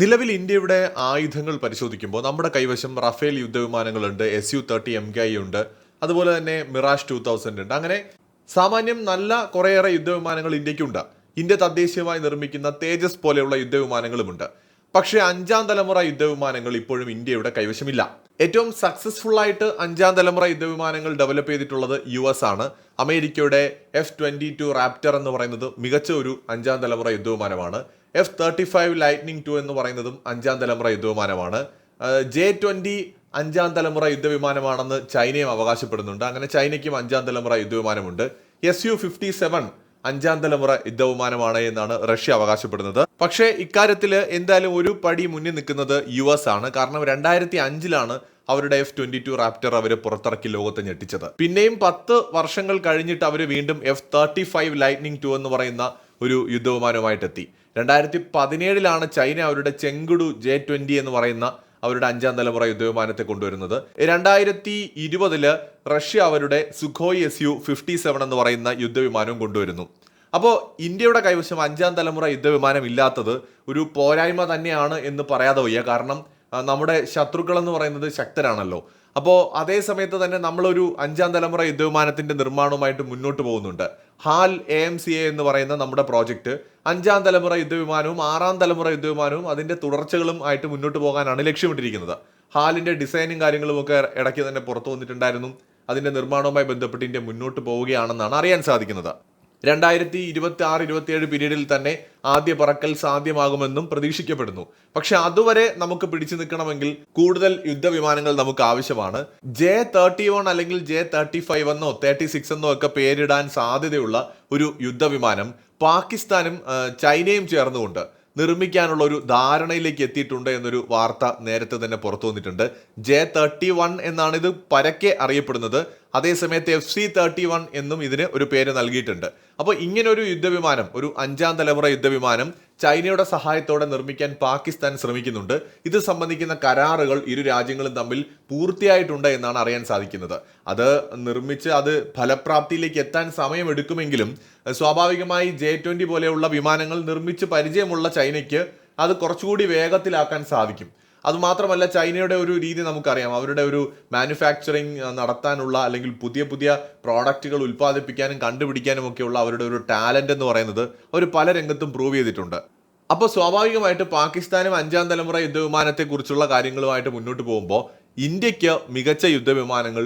നിലവിൽ ഇന്ത്യയുടെ ആയുധങ്ങൾ പരിശോധിക്കുമ്പോൾ നമ്മുടെ കൈവശം Rafale യുദ്ധവിമാനങ്ങളുണ്ട് S U thirty M K I ഉണ്ട് അതുപോലെ തന്നെ മിറാഷ് ടു തൗസൻഡ് ഉണ്ട്. അങ്ങനെ സാമാന്യം നല്ല കുറേയേറെ യുദ്ധവിമാനങ്ങൾ ഇന്ത്യക്കുണ്ട്. ഇന്ത്യ തദ്ദേശീയമായി നിർമ്മിക്കുന്ന തേജസ് പോലെയുള്ള യുദ്ധവിമാനങ്ങളുമുണ്ട്. പക്ഷേ അഞ്ചാം തലമുറ യുദ്ധവിമാനങ്ങൾ ഇപ്പോഴും ഇന്ത്യയുടെ കൈവശമില്ല. ഏറ്റവും സക്സസ്ഫുൾ ആയിട്ട് അഞ്ചാം തലമുറ യുദ്ധവിമാനങ്ങൾ ഡെവലപ്പ് ചെയ്തിട്ടുള്ളത് യു എസ് ആണ്. അമേരിക്കയുടെ എഫ് ട്വന്റി ടു റാപ്റ്റർ എന്ന് പറയുന്നത് മികച്ച ഒരു അഞ്ചാം തലമുറ യുദ്ധവിമാനമാണ്. F thirty five lightning two എന്ന് പറയുന്നതും അഞ്ചാം തലമുറ യുദ്ധവിമാനമാണ്. ജെ ട്വന്റി അഞ്ചാം തലമുറ യുദ്ധവിമാനമാണെന്ന് ചൈനയും അവകാശപ്പെടുന്നുണ്ട്. അങ്ങനെ ചൈനയ്ക്കും അഞ്ചാം തലമുറ യുദ്ധവിമാനമുണ്ട്. എസ് യു ഫിഫ്റ്റി സെവൻ അഞ്ചാം തലമുറ യുദ്ധവിമാനമാണ് എന്നാണ് റഷ്യ അവകാശപ്പെടുന്നത്. പക്ഷേ ഇക്കാര്യത്തിൽ എന്തായാലും ഒരു പടി മുന്നിൽ നിൽക്കുന്നത് യു എസ് ആണ്. കാരണം രണ്ടായിരത്തി അഞ്ചിലാണ് അവരുടെ എഫ് ട്വന്റി ടു റാപ്റ്റർ അവർ പുറത്തിറക്കി ലോകത്തെ ഞെട്ടിച്ചത്. പിന്നെയും പത്ത് വർഷങ്ങൾ കഴിഞ്ഞിട്ട് അവർ വീണ്ടും F thirty five lightning two എന്ന് പറയുന്ന ഒരു യുദ്ധവിമാനവുമായിട്ട് എത്തി രണ്ടായിരത്തി പതിനേഴിലാണ് ചൈന അവരുടെ ചെങ്കുടു ജെ ട്വന്റി എന്ന് പറയുന്ന അവരുടെ അഞ്ചാം തലമുറ യുദ്ധവിമാനത്തെ കൊണ്ടുവരുന്നത്. രണ്ടായിരത്തി ഇരുപതിൽ റഷ്യ അവരുടെ Sukhoi S U fifty seven എന്ന് പറയുന്ന യുദ്ധവിമാനവും കൊണ്ടുവരുന്നു. അപ്പോൾ ഇന്ത്യയുടെ കൈവശം അഞ്ചാം തലമുറ യുദ്ധവിമാനം ഇല്ലാത്തത് ഒരു പോരായ്മ തന്നെയാണ് എന്ന് പറയാതെ വയ്യ. കാരണം നമ്മുടെ ശത്രുക്കൾ എന്ന് പറയുന്നത് ശക്തരാണല്ലോ. അപ്പോൾ അതേ സമയത്ത് തന്നെ നമ്മളൊരു അഞ്ചാം തലമുറ യുദ്ധവിമാനത്തിന്റെ നിർമ്മാണവുമായിട്ട് മുന്നോട്ട് പോകുന്നുണ്ട്. HAL A M C A എന്ന് പറയുന്ന നമ്മുടെ പ്രോജക്റ്റ് അഞ്ചാം തലമുറ യുദ്ധവിമാനവും ആറാം തലമുറ യുദ്ധവിമാനവും അതിന്റെ തുടർച്ചകളും ആയിട്ട് മുന്നോട്ട് പോകാനാണ് ലക്ഷ്യമിട്ടിരിക്കുന്നത്. ഹാലിന്റെ ഡിസൈനും കാര്യങ്ങളും ഒക്കെ ഇടയ്ക്ക് തന്നെ പുറത്തു വന്നിട്ടുണ്ടായിരുന്നു. അതിന്റെ നിർമ്മാണവുമായി ബന്ധപ്പെട്ട് ഇന്ത്യ മുന്നോട്ട് പോവുകയാണെന്നാണ് അറിയാൻ സാധിക്കുന്നത്. രണ്ടായിരത്തി ഇരുപത്തി ആറ് ഇരുപത്തിയേഴ് പീരീഡിൽ തന്നെ ആദ്യ പറക്കൽ സാധ്യമാകുമെന്നും പ്രതീക്ഷിക്കപ്പെടുന്നു. പക്ഷെ അതുവരെ നമുക്ക് പിടിച്ചു നിൽക്കണമെങ്കിൽ കൂടുതൽ യുദ്ധവിമാനങ്ങൾ നമുക്ക് ആവശ്യമാണ്. ജെ തേർട്ടി വൺ അല്ലെങ്കിൽ ജെ തേർട്ടി ഫൈവ് എന്നോ തേർട്ടി സിക്സ് എന്നോ ഒക്കെ പേരിടാൻ സാധ്യതയുള്ള ഒരു യുദ്ധവിമാനം പാകിസ്ഥാനും ചൈനയും ചേർന്നുകൊണ്ട് നിർമ്മിക്കാനുള്ള ഒരു ധാരണയിലേക്ക് എത്തിയിട്ടുണ്ട് എന്നൊരു വാർത്ത നേരത്തെ തന്നെ പുറത്തു വന്നിട്ടുണ്ട്. ജെ തേർട്ടി വൺ എന്നാണ് ഇത് പരക്കെ അറിയപ്പെടുന്നത്. അതേസമയത്ത് എഫ് സി തേർട്ടി വൺ എന്നും ഇതിന് ഒരു പേര് നൽകിയിട്ടുണ്ട്. അപ്പോൾ ഇങ്ങനെ ഒരു യുദ്ധവിമാനം ഒരു അഞ്ചാം തലമുറ യുദ്ധവിമാനം ചൈനയുടെ സഹായത്തോടെ നിർമ്മിക്കാൻ പാകിസ്ഥാൻ ശ്രമിക്കുന്നുണ്ട്. ഇത് സംബന്ധിക്കുന്ന കരാറുകൾ ഇരു രാജ്യങ്ങളും തമ്മിൽ പൂർത്തിയായിട്ടുണ്ട് എന്നാണ് അറിയാൻ സാധിക്കുന്നത്. അത് നിർമ്മിച്ച് അത് ഫലപ്രാപ്തിയിലേക്ക് എത്താൻ സമയമെടുക്കുമെങ്കിലും സ്വാഭാവികമായി ജെ ട്വന്റി പോലെയുള്ള വിമാനങ്ങൾ നിർമ്മിച്ച് പരിചയമുള്ള ചൈനയ്ക്ക് അത് കുറച്ചുകൂടി വേഗത്തിലാക്കാൻ സാധിക്കും. അതുമാത്രമല്ല ചൈനയുടെ ഒരു രീതി നമുക്കറിയാം. അവരുടെ ഒരു മാനുഫാക്ചറിങ് നടത്താനുള്ള അല്ലെങ്കിൽ പുതിയ പുതിയ പ്രോഡക്റ്റുകൾ ഉൽപ്പാദിപ്പിക്കാനും കണ്ടുപിടിക്കാനും ഒക്കെയുള്ള അവരുടെ ഒരു ടാലന്റ് എന്ന് പറയുന്നത് അവർ പല രംഗത്തും പ്രൂവ് ചെയ്തിട്ടുണ്ട്. അപ്പോൾ സ്വാഭാവികമായിട്ട് പാകിസ്ഥാനും അഞ്ചാം തലമുറ യുദ്ധവിമാനത്തെക്കുറിച്ചുള്ള കാര്യങ്ങളുമായിട്ട് മുന്നോട്ട് പോകുമ്പോൾ ഇന്ത്യയ്ക്ക് മികച്ച യുദ്ധവിമാനങ്ങൾ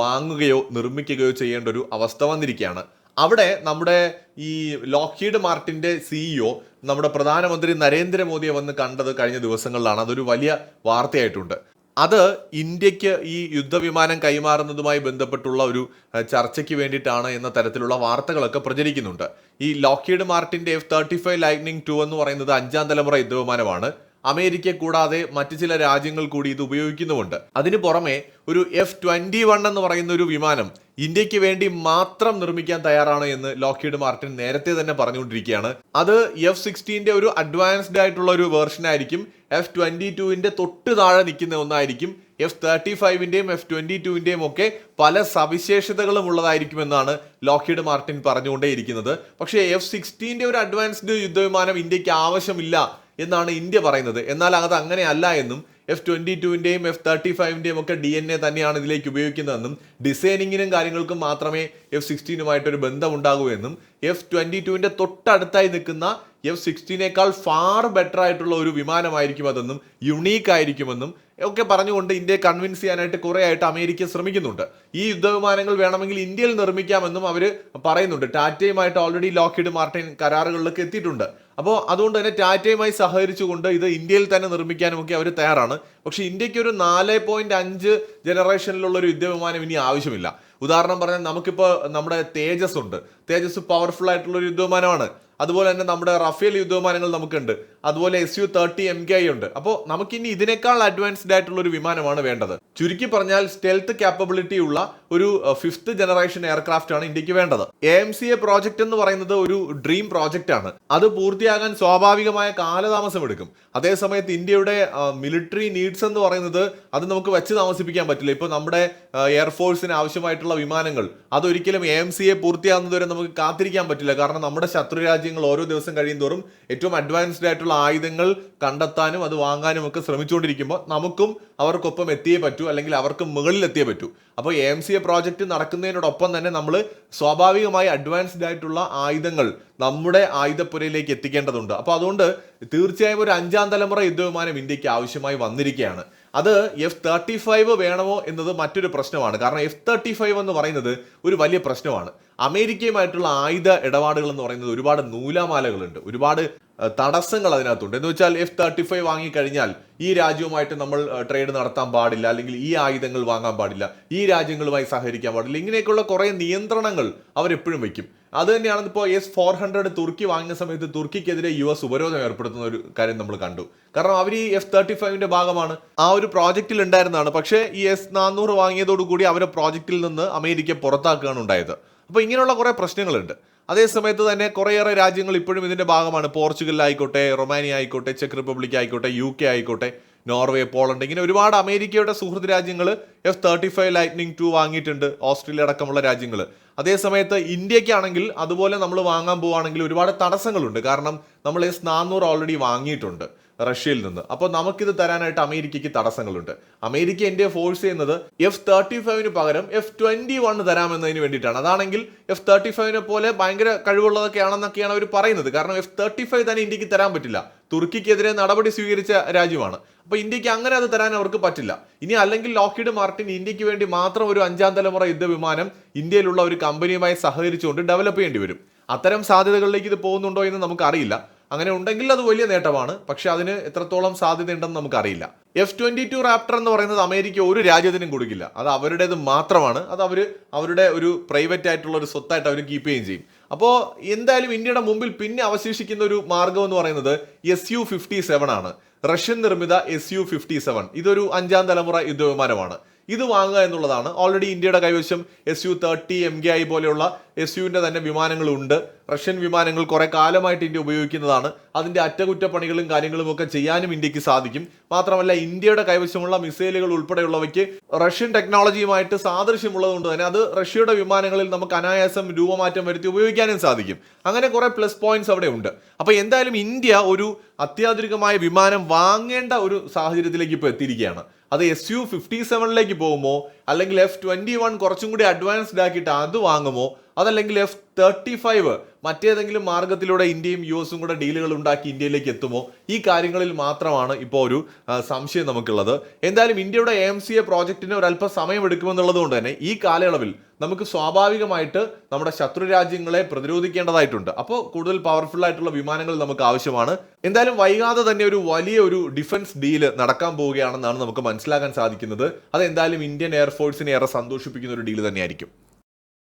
വാങ്ങുകയോ നിർമ്മിക്കുകയോ ചെയ്യേണ്ട ഒരു അവസ്ഥ വന്നിരിക്കുകയാണ്. അവിടെ നമ്മുടെ ഈ ലോക്കീഡ് മാർട്ടിന്റെ സിഇഒ നമ്മുടെ പ്രധാനമന്ത്രി നരേന്ദ്രമോദിയെ വന്ന് കണ്ടത് കഴിഞ്ഞ ദിവസങ്ങളിലാണ്. അതൊരു വലിയ വാർത്തയായിട്ടുണ്ട്. അത് ഇന്ത്യയ്ക്ക് ഈ യുദ്ധവിമാനം കൈമാറുന്നതുമായി ബന്ധപ്പെട്ടുള്ള ഒരു ചർച്ചയ്ക്ക് വേണ്ടിയിട്ടാണ് എന്ന തരത്തിലുള്ള വാർത്തകളൊക്കെ പ്രചരിക്കുന്നുണ്ട്. ഈ Lockheed മാർട്ടിന്റെ F thirty five lightning two എന്ന് പറയുന്നത് അഞ്ചാം തലമുറ യുദ്ധവിമാനമാണ്. അമേരിക്ക കൂടാതെ മറ്റു ചില രാജ്യങ്ങൾ കൂടി ഇത് ഉപയോഗിക്കുന്നുമുണ്ട്. അതിനു പുറമെ ഒരു എഫ് ട്വന്റി വൺ എന്ന് പറയുന്ന ഒരു വിമാനം ഇന്ത്യയ്ക്ക് വേണ്ടി മാത്രം നിർമ്മിക്കാൻ തയ്യാറാണ് എന്ന് ലോക്കീഡ് മാർട്ടിൻ നേരത്തെ തന്നെ പറഞ്ഞുകൊണ്ടിരിക്കുകയാണ്. അത് എഫ് സിക്സ്റ്റീന്റെ ഒരു അഡ്വാൻസ്ഡ് ആയിട്ടുള്ള ഒരു വേർഷൻ ആയിരിക്കും. എഫ് ട്വന്റി ടുവിന്റെ തൊട്ട് താഴെ നിൽക്കുന്ന ഒന്നായിരിക്കും. എഫ് തേർട്ടി ഫൈവിന്റെയും എഫ് ട്വന്റി ടുവിന്റെയും ഒക്കെ പല സവിശേഷതകളും ഉള്ളതായിരിക്കുമെന്നാണ് ലോക്കീഡ് മാർട്ടിൻ പറഞ്ഞുകൊണ്ടേയിരിക്കുന്നത് പക്ഷേ എഫ് സിക്സ്റ്റീന്റെ ഒരു അഡ്വാൻസ്ഡ് യുദ്ധവിമാനം ഇന്ത്യയ്ക്ക് ആവശ്യമില്ല എന്നാണ് ഇന്ത്യ പറയുന്നത്. എന്നാൽ അത് അങ്ങനെയല്ല എന്നും എഫ് ട്വന്റി ടുവിന്റെയും എഫ് തേർട്ടി ഫൈവിന്റെയും ഒക്കെ ഡി എൻ എ തന്നെയാണ് ഇതിലേക്ക് ഉപയോഗിക്കുന്നതെന്നും ഡിസൈനിങ്ങിനും കാര്യങ്ങൾക്കും മാത്രമേ എഫ് സിക്സ്റ്റീനുമായിട്ടൊരു ബന്ധമുണ്ടാകൂ എന്നും എഫ് ട്വന്റി ടുവിന്റെ തൊട്ടടുത്തായി നിൽക്കുന്ന എഫ് സിക്സ്റ്റീനേക്കാൾ ഫാർ ബെറ്റർ ആയിട്ടുള്ള ഒരു വിമാനമായിരിക്കും അതെന്നും യുണീക്ക് ആയിരിക്കുമെന്നും ഒക്കെ പറഞ്ഞുകൊണ്ട് ഇന്ത്യയെ കൺവിൻസ് ചെയ്യാനായിട്ട് കുറേ ആയിട്ട് അമേരിക്ക ശ്രമിക്കുന്നുണ്ട്. ഈ യുദ്ധവിമാനങ്ങൾ വേണമെങ്കിൽ ഇന്ത്യയിൽ നിർമ്മിക്കാമെന്നും അവർ പറയുന്നുണ്ട്. ടാറ്റയുമായിട്ട് ഓൾറെഡി ലോക്കിഡ് മാർട്ടിൻ കരാറുകളിലൊക്കെ എത്തിയിട്ടുണ്ട്. അപ്പോൾ അതുകൊണ്ട് തന്നെ ടാറ്റയുമായി സഹകരിച്ചുകൊണ്ട് ഇത് ഇന്ത്യയിൽ തന്നെ നിർമ്മിക്കാനും ഒക്കെ അവർ തയ്യാറാണ്. പക്ഷേ ഇന്ത്യയ്ക്ക് ഒരു നാല് പോയിന്റ് അഞ്ച് ജനറേഷനിലുള്ള ഒരു യുദ്ധവിമാനം ഇനി ആവശ്യമില്ല. ഉദാഹരണം പറഞ്ഞാൽ നമുക്കിപ്പോൾ നമ്മുടെ തേജസ് ഉണ്ട് തേജസ് പവർഫുൾ ആയിട്ടുള്ള ഒരു യുദ്ധവിമാനമാണ്. അതുപോലെ തന്നെ നമ്മുടെ റഫേൽ യുദ്ധവിമാനങ്ങൾ നമുക്കുണ്ട്. അതുപോലെ S U thirty M K ഉണ്ട്. അപ്പോൾ നമുക്കിനി ഇതിനേക്കാൾ അഡ്വാൻസ്ഡ് ആയിട്ടുള്ള ഒരു വിമാനമാണ് വേണ്ടത്. ചുരുക്കി പറഞ്ഞാൽ സ്റ്റെൽത്ത് ക്യാപ്പബിലിറ്റി ഉള്ള ഒരു ഫിഫ്ത്ത് ജനറേഷൻ എയർക്രാഫ്റ്റ് ആണ് ഇന്ത്യയ്ക്ക് വേണ്ടത്. A M C A project എന്ന് പറയുന്നത് ഒരു ഡ്രീം പ്രോജക്റ്റ് ആണ്. അത് പൂർത്തിയാകാൻ സ്വാഭാവികമായ കാലതാമസം എടുക്കും. അതേസമയത്ത് ഇന്ത്യയുടെ മിലിറ്ററി നീഡ്സ് എന്ന് പറയുന്നത് അത് നമുക്ക് വെച്ച് താമസിപ്പിക്കാൻ പറ്റില്ല. ഇപ്പോൾ നമ്മുടെ എയർഫോഴ്സിന് ആവശ്യമായിട്ടുള്ള വിമാനങ്ങൾ അതൊരിക്കലും എ എം സി എ പൂർത്തിയാകുന്നതുവരെ നമുക്ക് കാത്തിരിക്കാൻ പറ്റില്ല. കാരണം നമ്മുടെ ശത്രു രാജ്യങ്ങൾ ഓരോ ദിവസം കഴിയുന്തോറും ഏറ്റവും അഡ്വാൻസ്ഡ് ആയിട്ടുള്ള ആയുധങ്ങൾ കണ്ടെത്താനും അത് വാങ്ങാനും ഒക്കെ ശ്രമിച്ചുകൊണ്ടിരിക്കുമ്പോൾ നമുക്കും അവർക്കൊപ്പം എത്തിയേ പറ്റൂ അല്ലെങ്കിൽ അവർക്ക് മുകളിൽ എത്തിയേ പറ്റൂ. അപ്പോൾ A M C A project നടക്കുന്നതിനോടൊപ്പം തന്നെ നമ്മൾ സ്വാഭാവികമായി അഡ്വാൻസ്ഡ് ആയിട്ടുള്ള ആയുധങ്ങൾ നമ്മുടെ ആയുധപ്പുരയിലേക്ക് എത്തിക്കേണ്ടതുണ്ട്. അപ്പോൾ അതുകൊണ്ട് തീർച്ചയായും ഒരു അഞ്ചാം തലമുറ യുദ്ധവിമാനം ഇന്ത്യയ്ക്ക് ആവശ്യമായി വന്നിരിക്കുകയാണ്. അത് എഫ് തേർട്ടി ഫൈവ് വേണമോ എന്നത് മറ്റൊരു പ്രശ്നമാണ്. കാരണം എഫ് തേർട്ടി ഫൈവ് എന്ന് പറയുന്നത് ഒരു വലിയ പ്രശ്നമാണ്. അമേരിക്കയുമായിട്ടുള്ള ആയുധ ഇടപാടുകൾ എന്ന് പറയുന്നത് ഒരുപാട് നൂലാമാലകളുണ്ട്. ഒരുപാട് തടസ്സങ്ങൾ അതിനകത്തുണ്ട്. എന്ന് വെച്ചാൽ എഫ് തേർട്ടി ഫൈവ് വാങ്ങിക്കഴിഞ്ഞാൽ ഈ രാജ്യവുമായിട്ട് നമ്മൾ ട്രേഡ് നടത്താൻ പാടില്ല അല്ലെങ്കിൽ ഈ ആയുധങ്ങൾ വാങ്ങാൻ പാടില്ല ഈ രാജ്യങ്ങളുമായി സഹകരിക്കാൻ പാടില്ല. ഇങ്ങനെയൊക്കെയുള്ള കുറേ നിയന്ത്രണങ്ങൾ അവരെപ്പോഴും വയ്ക്കും. അത് തന്നെയാണ് ഇപ്പോൾ എസ് ഫോർ ഹൺഡ്രഡ് തുർക്കി വാങ്ങിയ സമയത്ത് തുർക്കിക്കെതിരെ യു എസ് ഉപരോധം ഏർപ്പെടുത്തുന്ന ഒരു കാര്യം നമ്മൾ കണ്ടു. കാരണം അവർ ഈ എഫ് തേർട്ടി ഫൈവിന്റെ ഭാഗമാണ്. ആ ഒരു പ്രോജക്റ്റിൽ ഉണ്ടായിരുന്നതാണ്. പക്ഷേ ഈ എസ് നാനൂറ് വാങ്ങിയതോടുകൂടി അവരെ പ്രോജക്റ്റിൽ നിന്ന് അമേരിക്ക പുറത്താക്കുകയാണ് ഉണ്ടായത്. അപ്പോൾ ഇങ്ങനെയുള്ള കുറേ പ്രശ്നങ്ങളുണ്ട്. അതേസമയത്ത് തന്നെ കുറേയേറെ രാജ്യങ്ങൾ ഇപ്പോഴും ഇതിന്റെ ഭാഗമാണ്. പോർച്ചുഗൽ ആയിക്കോട്ടെ റൊമാനിയ ആയിക്കോട്ടെ ചെക്ക് റിപ്പബ്ലിക് ആയിക്കോട്ടെ യു കെ ആയിക്കോട്ടെ നോർവേ പോളണ്ട് ഇങ്ങനെ ഒരുപാട് അമേരിക്കയുടെ സുഹൃത്ത് രാജ്യങ്ങൾ F thirty five lightning two വാങ്ങിയിട്ടുണ്ട് ഓസ്ട്രേലിയ അടക്കമുള്ള രാജ്യങ്ങൾ അതേസമയത്ത് ഇന്ത്യക്കാണെങ്കിൽ അതുപോലെ നമ്മൾ വാങ്ങാൻ പോവുകയാണെങ്കിൽ ഒരുപാട് തടസ്സങ്ങളുണ്ട്. കാരണം നമ്മൾ എസ് നാനൂറ് ഓൾറെഡി വാങ്ങിയിട്ടുണ്ട്. റഷ്യയിൽ നിന്ന്. അപ്പോൾ നമുക്കിത് തരാനായിട്ട് അമേരിക്കയ്ക്ക് തടസ്സങ്ങളുണ്ട്. അമേരിക്ക ഇന്ത്യയെ ഫോഴ്സ് ചെയ്യുന്നത് എഫ് തേർട്ടി ഫൈവിന് പകരം എഫ് ട്വന്റി വൺ തരാമെന്നതിന് വേണ്ടിയിട്ടാണ്. അതാണെങ്കിൽ എഫ് തേർട്ടി ഫൈവിനെ പോലെ ഭയങ്കര കഴിവുള്ളതൊക്കെയാണെന്നൊക്കെയാണ് അവർ പറയുന്നത്. കാരണം എഫ് തേർട്ടി ഫൈവ് തന്നെ ഇന്ത്യയ്ക്ക് തരാൻ പറ്റില്ല. തുർക്കിക്കെതിരെ നടപടി സ്വീകരിച്ച രാജ്യമാണ്. അപ്പോൾ ഇന്ത്യയ്ക്ക് അങ്ങനെ അത് തരാൻ അവർക്ക് പറ്റില്ല. ഇനി അല്ലെങ്കിൽ ലോക്കിഡ് മാർട്ടിൻ ഇന്ത്യയ്ക്ക് വേണ്ടി മാത്രം ഒരു അഞ്ചാം തലമുറ യുദ്ധവിമാനം ഇന്ത്യയിലുള്ള ഒരു കമ്പനിയുമായി സഹകരിച്ചുകൊണ്ട് ഡെവലപ്പ് ചെയ്യേണ്ടി വരും. അത്തരം സാധ്യതകളിലേക്ക് ഇത് പോകുന്നുണ്ടോ എന്ന് നമുക്കറിയില്ല. അങ്ങനെ ഉണ്ടെങ്കിൽ അത് വലിയ നേട്ടമാണ്. പക്ഷെ അതിന് എത്രത്തോളം സാധ്യതയുണ്ടെന്ന് നമുക്കറിയില്ല. എഫ് ട്വന്റി ടു റാപ്റ്റർ എന്ന് പറയുന്നത് അമേരിക്ക ഒരു രാജ്യത്തിനും കൊടുക്കില്ല. അത് അവരുടേത് മാത്രമാണ്. അത് അവർ അവരുടെ ഒരു പ്രൈവറ്റ് ആയിട്ടുള്ള ഒരു സ്വത്തായിട്ട് അവർ കീപ്പ് ചെയ്യുകയും ചെയ്യും. അപ്പോൾ എന്തായാലും ഇന്ത്യയുടെ മുമ്പിൽ പിന്നെ അവശേഷിക്കുന്ന ഒരു മാർഗം എന്ന് പറയുന്നത് എസ് യു ഫിഫ്റ്റി സെവൻ ആണ്. റഷ്യൻ നിർമ്മിത എസ് യു ഫിഫ്റ്റി സെവൻ ഇതൊരു അഞ്ചാം തലമുറ യുദ്ധവിമാനമാണ്. ഇത് വാങ്ങുക എന്നുള്ളതാണ്. ഓൾറെഡി ഇന്ത്യയുടെ കൈവശം S U thirty M K I പോലെയുള്ള എസ് യുവിന്റെ തന്നെ വിമാനങ്ങളുണ്ട്. റഷ്യൻ വിമാനങ്ങൾ കുറെ കാലമായിട്ട് ഇന്ത്യ ഉപയോഗിക്കുന്നതാണ്. അതിന്റെ അറ്റകുറ്റപ്പണികളും കാര്യങ്ങളും ഒക്കെ ചെയ്യാനും ഇന്ത്യയ്ക്ക് സാധിക്കും. മാത്രമല്ല ഇന്ത്യയുടെ കൈവശമുള്ള മിസൈലുകൾ ഉൾപ്പെടെയുള്ളവയ്ക്ക് റഷ്യൻ ടെക്നോളജിയുമായിട്ട് സാദൃശ്യമുള്ളത് കൊണ്ട് തന്നെ അത് റഷ്യയുടെ വിമാനങ്ങളിൽ നമുക്ക് അനായാസം രൂപമാറ്റം വരുത്തി ഉപയോഗിക്കാനും സാധിക്കും. അങ്ങനെ കുറെ പ്ലസ് പോയിന്റ്സ് അവിടെ ഉണ്ട്. അപ്പൊ എന്തായാലും ഇന്ത്യ ഒരു അത്യാധുനികമായ വിമാനം വാങ്ങേണ്ട ഒരു സാഹചര്യത്തിലേക്ക് ഇപ്പോൾ എത്തിയിരിക്കുകയാണ്. അത് എസ് യു ഫിഫ്റ്റി സെവനിലേക്ക് പോകുമോ? അല്ലെങ്കിൽ എഫ് ട്വന്റി വൺ കുറച്ചും കൂടി അഡ്വാൻസ്ഡ് ആക്കിയിട്ട് അത് വാങ്ങുമോ? അതല്ലെങ്കിൽ എഫ് തേർട്ടി ഫൈവ് മറ്റേതെങ്കിലും മാർഗത്തിലൂടെ ഇന്ത്യയും യു എസും കൂടെ ഡീലുകൾ ഉണ്ടാക്കി ഇന്ത്യയിലേക്ക് എത്തുമോ? ഈ കാര്യങ്ങളിൽ മാത്രമാണ് ഇപ്പോൾ ഒരു സംശയം നമുക്കുള്ളത്. എന്തായാലും ഇന്ത്യയുടെ എ സി എ പ്രോജക്റ്റിന് ഒരല്പം സമയം എടുക്കുമെന്നുള്ളത് കൊണ്ട് തന്നെ ഈ കാലയളവിൽ നമുക്ക് സ്വാഭാവികമായിട്ട് നമ്മുടെ ശത്രു രാജ്യങ്ങളെ പ്രതിരോധിക്കേണ്ടതായിട്ടുണ്ട്. അപ്പോൾ കൂടുതൽ പവർഫുൾ ആയിട്ടുള്ള വിമാനങ്ങൾ നമുക്ക് ആവശ്യമാണ്. എന്തായാലും വൈകാതെ തന്നെ ഒരു വലിയ ഒരു ഡിഫൻസ് ഡീൽ നടക്കാൻ പോവുകയാണെന്നാണ് നമുക്ക് മനസ്സിലാക്കാൻ സാധിക്കുന്നത്. അത് എന്തായാലും ഇന്ത്യൻ എയർഫോഴ്സിനെ ഏറെ സന്തോഷിപ്പിക്കുന്ന ഒരു ഡീൽ തന്നെയായിരിക്കും.